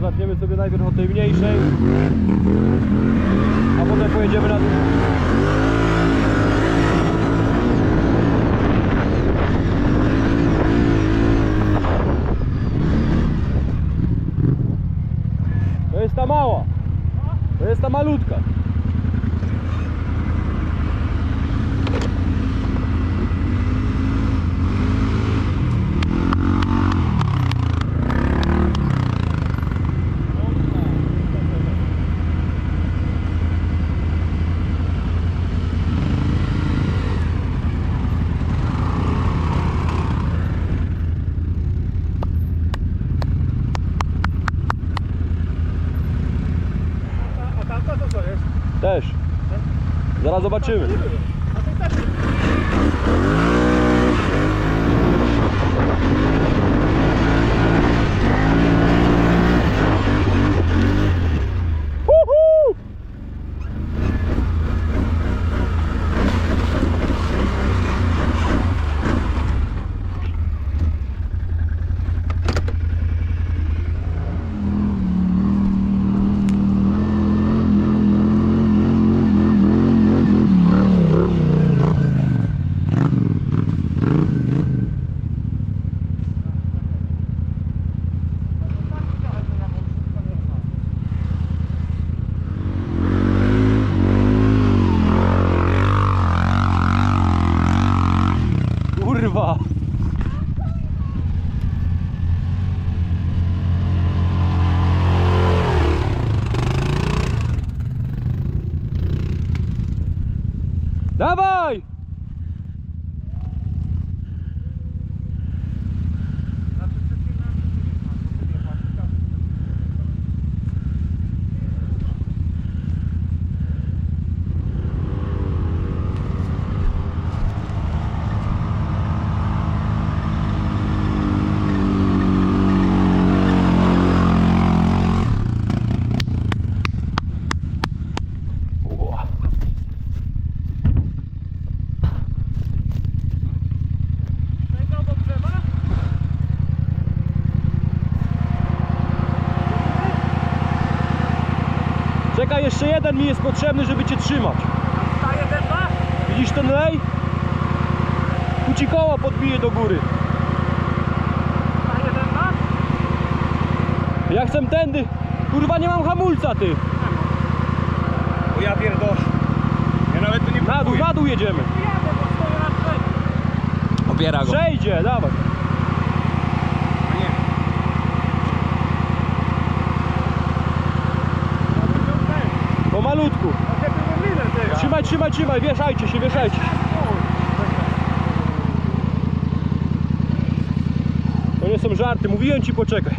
zaczniemy sobie najpierw od tej mniejszej. A potem pojedziemy na. To jest ta mała. To jest ta malutka. A tamta to co jest? Też. Zaraz zobaczymy. A to też jeden mi jest potrzebny, żeby cię trzymać. Widzisz ten lej? Tu ci koła podbije do góry. Ja chcę tędy. Kurwa, nie mam hamulca, ty. O ja pierdolę. Ja nawet tu nie Na dół, na dół jedziemy. Bo. Opiera go. Przejdzie, dawaj. A nie. Ja bym wziął ty. Trzymaj, trzymaj, trzymaj, wieszajcie się, wieszajcie się. To nie są żarty, mówiłem ci poczekaj.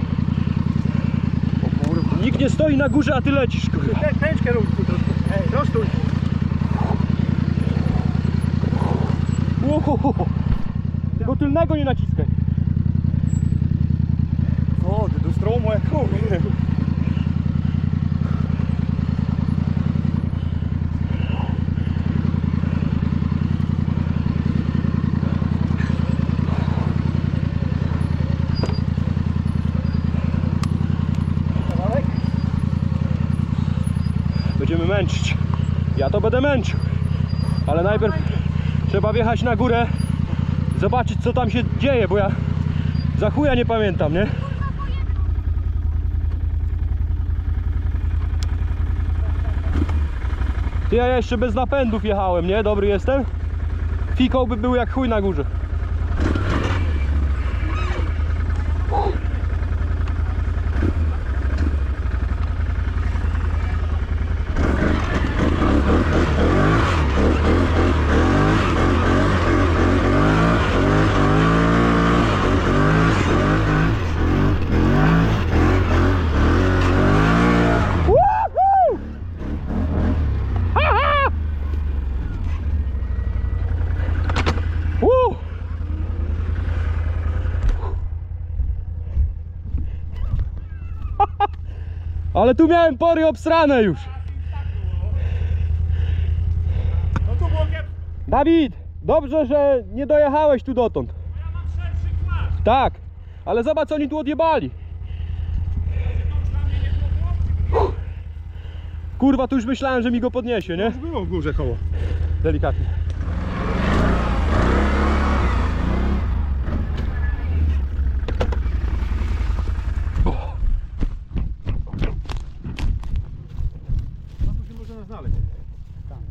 Nikt nie stoi na górze, a ty lecisz, kurwa. Ej, prostuj. Uhuhu. Tylko tylnego nie naciskaj. O, ty do stromu jak chuj. Męczyć. Ja to będę męczył. Ale najpierw trzeba wjechać na górę, zobaczyć co tam się dzieje, bo ja za chuja nie pamiętam, nie? Ty, ja jeszcze bez napędów jechałem, nie? Dobry jestem? Fikał by był jak chuj na górze. Ale tu miałem pory obsrane już. No tu było. Dawid, dobrze, że nie dojechałeś tu dotąd. Ja mam szerszy kład. Tak, ale zobacz oni tu odjebali. Kurwa, tu już myślałem, że mi go podniesie, nie? Było w górze koło. Delikatnie. No tu się można znaleźć. Tam.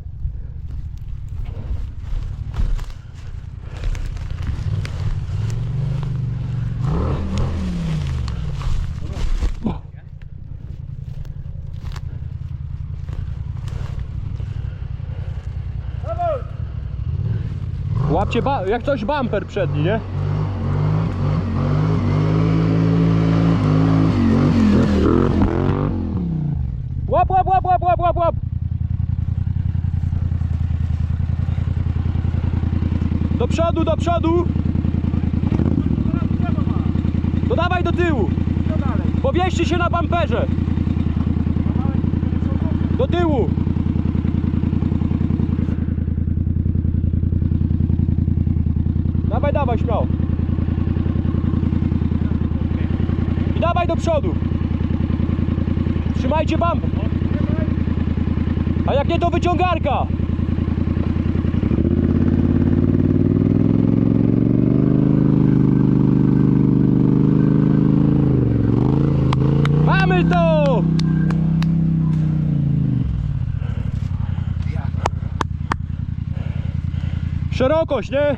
Łapcie, jak coś bumper przedni, nie? Łap, łap, łap, łap, łap, łap, łap! Do przodu, do przodu! To dawaj do tyłu! Powieźcie się na bamperze! Do tyłu! Dawaj, dawaj, śmiało. I dawaj do przodu. Trzymajcie bump. A jak nie to wyciągarka. Mamy to! Szerokość, nie?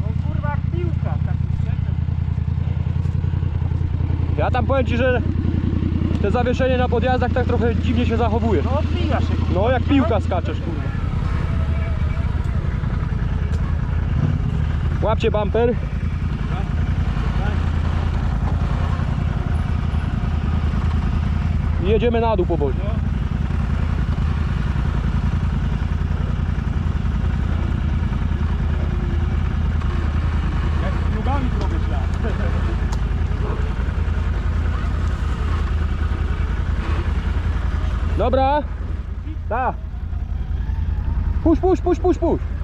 No kurwa jak piłka taki szczękę. Ja tam powiem Ci, że te zawieszenie na podjazdach tak trochę dziwnie się zachowuje. No się kurwa. No jak piłka skaczesz, kurwa. Łapcie bumper. I jedziemy na dół powoli. Jak Dobra. Tá! Puxa, puxa, puxa, puxa, puxa!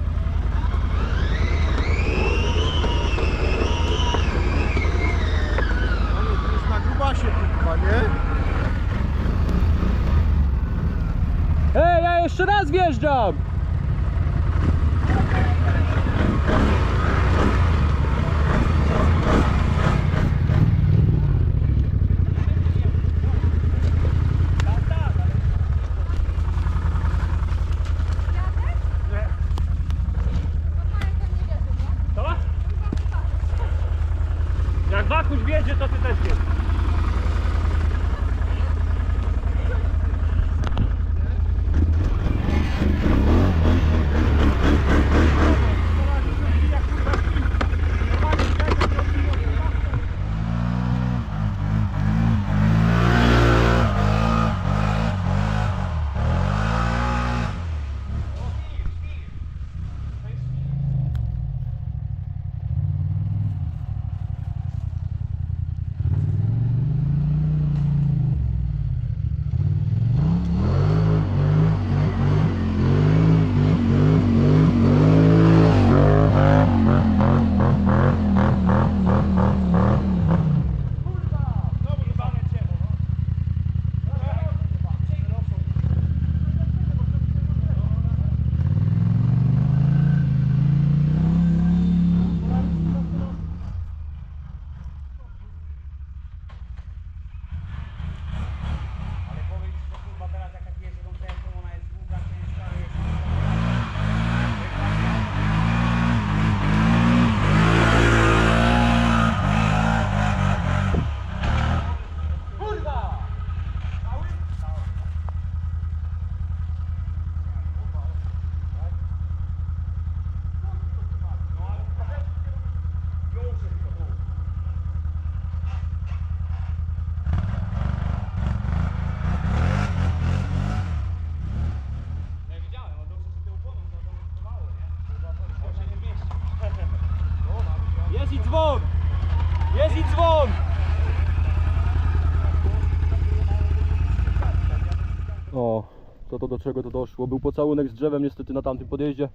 O, co to do czego to doszło. Był pocałunek z drzewem niestety na tamtym podjeździe.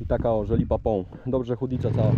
I taka o, że lipa pą. Dobrze chudnica cała.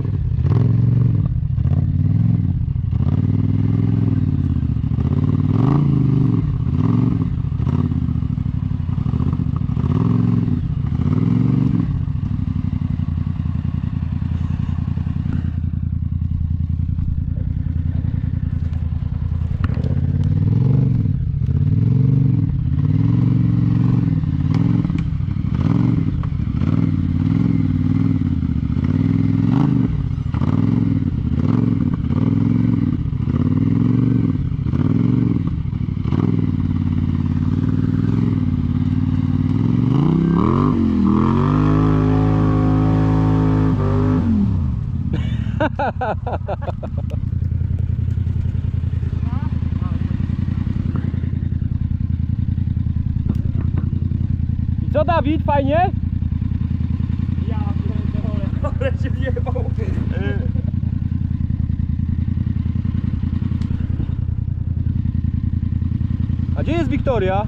I co Dawid, fajnie? Ja pierdolę, ale się wjebał. A gdzie jest Wiktoria?